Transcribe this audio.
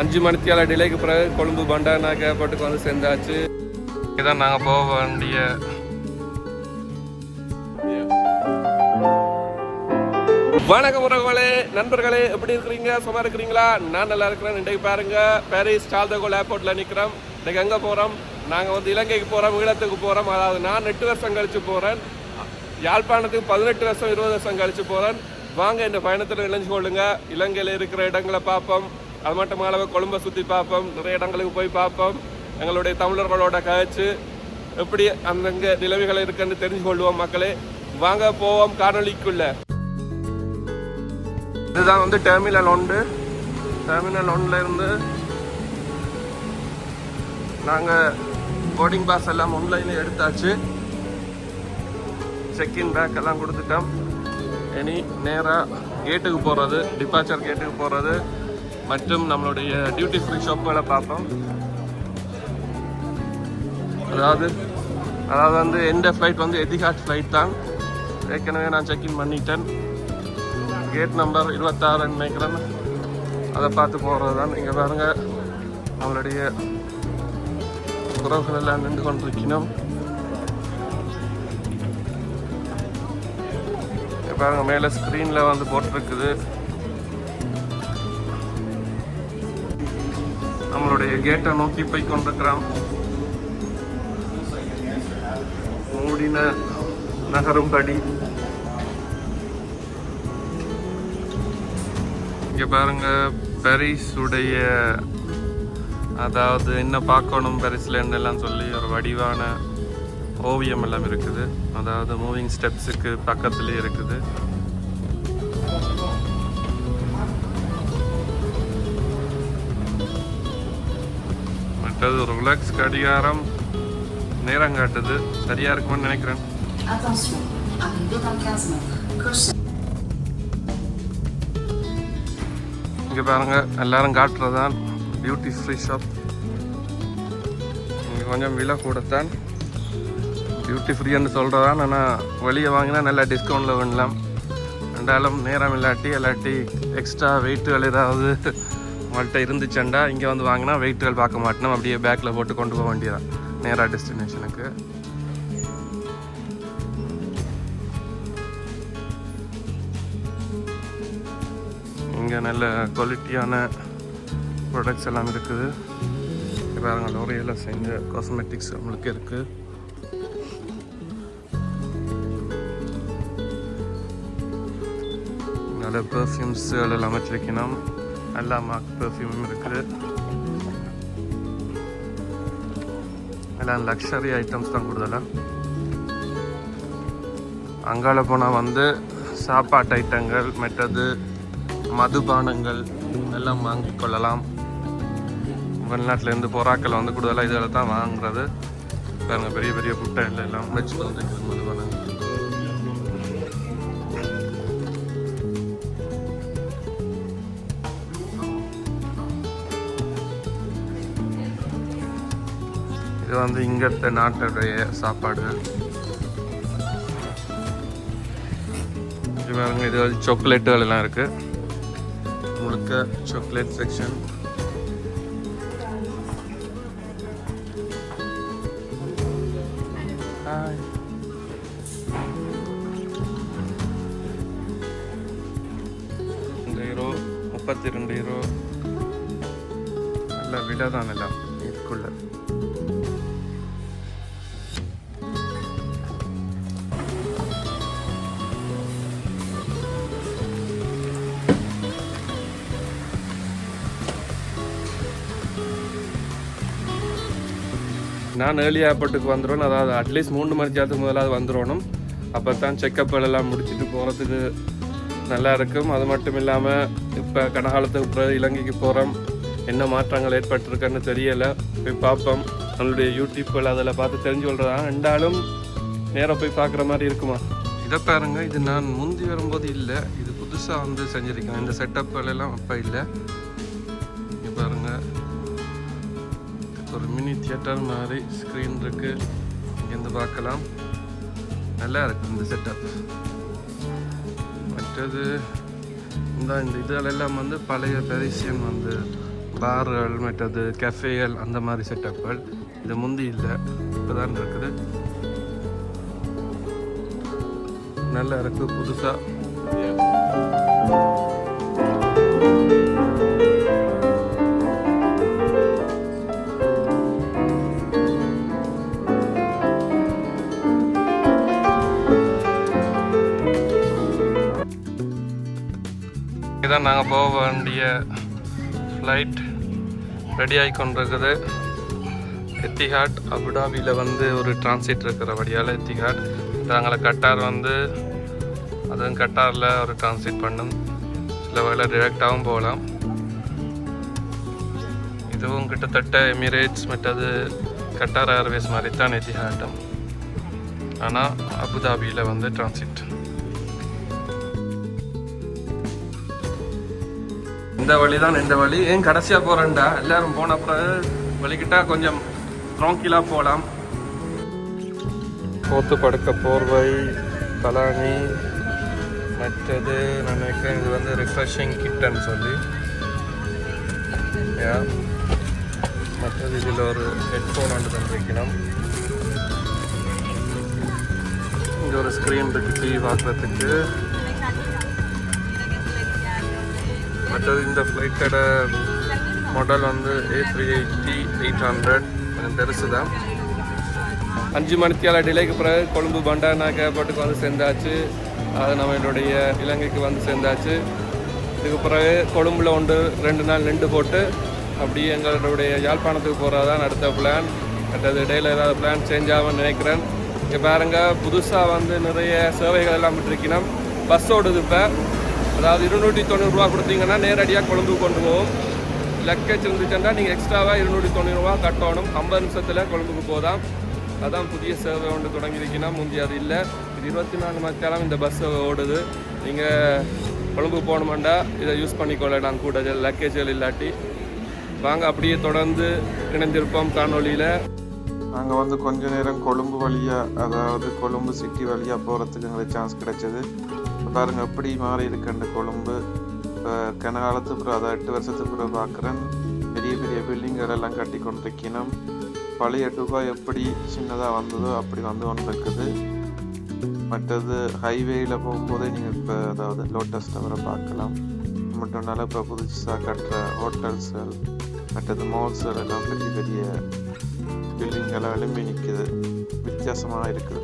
அஞ்சு மணித்தியால டிலேக்கு பிறகு கொழும்பு பண்டானாக்க ஏர்போர்ட்டுக்கு வந்து சேர்ந்தாச்சு. இதான் நாங்கள் போக வேண்டிய வணக்கம் உறவுகளே நண்பர்களே எப்படி இருக்கிறீங்க? சும்மா இருக்கிறீங்களா? நான் நல்லா இருக்கிறேன். இன்றைக்கு பாருங்க பாரிஸ் சால்தகோல் ஏர்போர்ட்ல நிற்கிறோம் இன்றைக்கு எங்கே போகிறோம் நாங்கள் வந்து இலங்கைக்கு போகிறோம் ஈழத்துக்கு போகிறோம் அதாவது நான் எட்டு வருஷம் கழிச்சு போகிறேன் யாழ்ப்பாணத்துக்கு பதினெட்டு வருஷம் இருபது வருஷம் கழிச்சு போகிறேன் வாங்க இந்த பயணத்தில் இணைஞ்சு கொள்ளுங்க. இலங்கையில் இருக்கிற இடங்களை பார்ப்போம். அது மட்டும் அளவு கொழும்பை சுற்றி பார்ப்போம். நிறைய இடங்களுக்கு போய் பார்ப்போம். எங்களுடைய தமிழர்களோட கழிச்சு எப்படி அங்கங்கே நிலைமைகள் இருக்குன்னு தெரிஞ்சு கொள்வோம் மக்களே. வாங்க போவோம் காணொலிக்குள்ள இதுதான் வந்து டெர்மினல் ஒன்று. டெர்மினல் ஒன்ல இருந்து நாங்கள் போர்டிங் பாஸ் எல்லாம் ஆன்லைனில் எடுத்தாச்சு. செக்இன் பேக் எல்லாம் கொடுத்துட்டோம். இனி நேராக கேட்டுக்கு போகிறது டிபார்ச்சர் கேட்டுக்கு போகிறது மற்றும் நம்மளுடைய டியூட்டி ஃப்ரீ ஷாப்புகளை பார்ப்போம் அதாவது அதாவது வந்து எந்த ஃப்ளைட் வந்து எதிகாட் ஃப்ளைட் தான். ஏற்கனவே நான் செக்இன் பண்ணிட்டேன். கேட் நம்பர் இருபத்தாறுன்னு நினைக்கிறேன். அதை பார்த்து போகிறது தான் இங்கே பாருங்க நம்மளுடைய உறவுகள் எல்லாம் நின்று கொண்டிருக்கணும் இங்க பாருங்க மேலே ஸ்க்ரீனில் வந்து போட்டிருக்குது. நம்மளுடைய கேட்டை நோக்கி போய் கொண்டிருக்கிறோம் மூடின நகரும்படி. இங்கே பாருங்க பெரிஸுடைய உடைய அதாவது என்ன பார்க்கணும் பாரிஸ்ல எல்லாம் சொல்லி ஒரு வடிவான ஓவியம் எல்லாம் இருக்குது. அதாவது மூவிங் ஸ்டெப்ஸுக்கு பக்கத்துலேயே இருக்குது. ஒரு ரிலாக்ஸ் கடிகாரம் நேரம் காட்டுது. சரியா இருக்கும்னு நினைக்கிறேன். Attention, arrivée dans 15 mètres. Crochet. இங்கே பாருங்க எல்லாரும் காட்டுறதான் பியூட்டி ஃப்ரீ ஷாப் இங்கே கொஞ்சம் விலை கூடத்தான் பியூட்டி ஃப்ரீன்னு சொல்கிறதான் ஆனால் வெளியே வாங்கினா நல்லா டிஸ்கவுண்ட்டில் பண்ணலாம் ரெண்டாலும் நேரம் இல்லாட்டி இல்லாட்டி எக்ஸ்ட்ரா வெயிட்டுகள் ஏதாவது உங்கள்கிட்ட இருந்துச்சண்டா இங்கே வந்து வாங்கினா வெயிட்டுகள் பார்க்க மாட்டோம் அப்படியே பேக்கில் போட்டு கொண்டு போக வேண்டியதான் நேராக டெஸ்டினேஷனுக்கு இங்கே நல்ல குவாலிட்டியான ப்ராடக்ட்ஸ் எல்லாம் இருக்குது. இங்க பாருங்க செஞ்ச காஸ்மெட்டிக்ஸ் நம்மளுக்கு இருக்குது நல்ல பெர்ஃப்யூம்ஸ் எல்லாம் வச்சிருக்கணும். நல்லா மார்க் பெர்ஃப்யூமும் இருக்குது எல்லாம் லக்ஸரி ஐட்டம்ஸ் தான் கூடுதலாக அங்கால போனால் வந்து சாப்பாட்டு ஐட்டங்கள் மற்றது மதுபானங்கள் எல்லாம் வாங்கி கொள்ளலாம். வெளிநாட்டிலேருந்து பொறாக்கள் வந்து கூடுதலாக இதில் தான் வாங்குறது. பாருங்கள் பெரிய பெரிய புட்டை எல்லாம் வச்சு வந்து மதுபானங்கள் இது வந்து இங்கத்த நாட்டுடைய சாப்பாடு. இது பாருங்க இது வந்து சாக்லேட்டுகள் எல்லாம் இருக்கு. முழுக்க சாக்லேட் செக்ஷன் ரெண்டு ஹீரோ முப்பத்தி ரெண்டு ஹீரோ நல்ல விட தான் எல்லாம். நான் ஏர்லி ஏர்போர்ட்டுக்கு வந்துடணும் அதாவது அட்லீஸ்ட் மூணு மணி நேரத்துக்கு முதலாவது வந்துடணும் அப்போ தான் செக்கப் எல்லாம் முடிச்சுட்டு போகிறதுக்கு நல்லா இருக்கும். அது மட்டும் இல்லாமல் இப்போ கனகாலத்துக்கு பிறகு இலங்கைக்கு போகிறோம் என்ன மாற்றங்கள் ஏற்பட்டிருக்குன்னு தெரியலை. போய் பார்ப்போம். நம்மளுடைய யூடியூப்பில் அதில் பார்த்து தெரிஞ்சு கொள்றதான் ரெண்டாலும் நேராக போய் பார்க்குற மாதிரி இருக்குமா? இதை பாருங்க. இது நான் முந்தி வரும்போது இல்லை. இது புதுசாக வந்து செஞ்சுருக்கேன். இந்த செட்டப்கள் எல்லாம் அப்போ இல்லை. இங்கே ஒரு மினி தியேட்டர் மாதிரி ஸ்க்ரீன் இருக்கு. இங்கேருந்து பார்க்கலாம். நல்லா இருக்கு இந்த செட்டப் மற்றது இந்த இந்த இதெல்லாம் வந்து பழைய பெரிசியன் வந்து பார்கள் மற்றது கஃபேகள் அந்த மாதிரி செட்டப்புகள் இது முந்தி இல்லை. இப்போதான் இருக்குது. நல்லா இருக்குது புதுசாக இதான் நாங்கள் போக வேண்டிய ஃப்ளைட் ரெடி ஆகி கொண்டிருக்குது. எத்திஹாட் அபுதாபியில் வந்து ஒரு டிரான்சிட் இருக்கிற வழியால் எத்திஹாட். நாங்களை கட்டார் வந்து அதுவும் கட்டாரில் ஒரு டிரான்சிட் பண்ணும். சில வகையில் டிரெக்டாகவும் போகலாம். இதுவும் கிட்டத்தட்ட எமிரேட்ஸ் மற்றது கட்டார் ஏர்வேஸ் மாதிரி தான் எத்திஹாட்டும். ஆனால் அபுதாபியில் வந்து டிரான்சிட் இந்த வழி தான் இந்த வழி. ஏன் கடைசியாக போகிறேன்டா எல்லாரும் போன அப்புறம் வலிக்கிட்டா கொஞ்சம் ட்ராங்கிலாக போகலாம் போத்து படுக்க போர்வை தலானி மற்றது நான் நினைக்கிறேன் இது வந்து ரிஃப்ரெஷிங் கிட்டன்னு சொல்லி. மற்றது இதில் ஒரு ஹெட்ஃபோன் ஒன்று தந்திருக்கணும். இங்கே ஒரு ஸ்க்ரீன் இருக்குது டிவி பார்க்குறதுக்கு. அடுத்தது இந்த ஃப்ளைட்டோட மாடல் வந்து A three eighty eight hundred கொஞ்சம் பெருசு தான் அஞ்சு மணித்தியால டிலேக்கு பிறகு கொழும்பு பண்டானாக்க ஏர்போர்ட்டுக்கு வந்து சேர்ந்தாச்சு. அது நம்ம என்னுடைய இலங்கைக்கு வந்து சேர்ந்தாச்சு. இதுக்கு பிறகு கொழும்புல ஒன்று ரெண்டு நாள் நின்று போட்டு அப்படியே எங்களுடைய யாழ்ப்பாணத்துக்கு போகிறது தான் அடுத்த பிளான் அடுத்தது இடையில் ஏதாவது பிளான் சேஞ்ச் ஆகும்னு நினைக்கிறேன். இங்கே பாருங்கள் புதுசாக வந்து நிறைய சேவைகள் எல்லாம் விட்டுருக்கணும். பஸ் ஓடுது இப்போ. அதாவது இருநூற்றி தொண்ணூறுரூவா கொடுத்தீங்கன்னா நேரடியாக கொழும்பு கொண்டு போவோம். லக்கேஜ் இருந்துச்சுன்னா நீங்கள் எக்ஸ்ட்ராவாக இருநூற்றி தொண்ணூறுரூவா கட்டணும். ஐம்பது நிமிஷத்தில் கொழும்புக்கு போதாம் அதான் புதிய சேவை ஒன்று தொடங்கியிருக்கீங்கன்னா முந்தி அது இல்லை. இது இருபத்தி நாலு மணி நேரம் இந்த பஸ் ஓடுது. நீங்கள் கொழும்பு போகணுமெண்டா இதை யூஸ் பண்ணிக்கொள்ளலாம் கூட லக்கேஜ்கள் இல்லாட்டி. வாங்க அப்படியே தொடர்ந்து இணைந்திருப்போம் காணொலியில் நாங்கள் வந்து கொஞ்ச நேரம் கொழும்பு வழியாக அதாவது கொழும்பு சிட்டி வழியாக போகிறதுக்கு எங்களுக்கு சான்ஸ் கிடைச்சது. பாருங்கள் பாருங்க எப்படி மாறி இருக்கு அந்த கொழும்பு. இப்போ கன காலத்துக்கு பிறகு அதை எட்டு வருஷத்துக்கு பிறகு பார்க்குறேன் பெரிய பெரிய பில்டிங்கள் எல்லாம் கட்டி கொண்டிருக்கணும். பழைய துபாய் எப்படி சின்னதாக வந்ததோ அப்படி வந்து கொண்டிருக்குது. மற்றது ஹைவேயில் போகும்போதே நீங்கள் இப்போ அதாவது லோட்டஸ் டவரை பார்க்கலாம். மட்டும் நல்லா இப்போ புதுசாக கட்டுற ஹோட்டல்ஸ்கள் மற்றது மால்ஸ்கள் எல்லாம் பெரிய பெரிய பில்டிங்கெல்லாம் எழும்பி நிற்குது வித்தியாசமாக இருக்குது.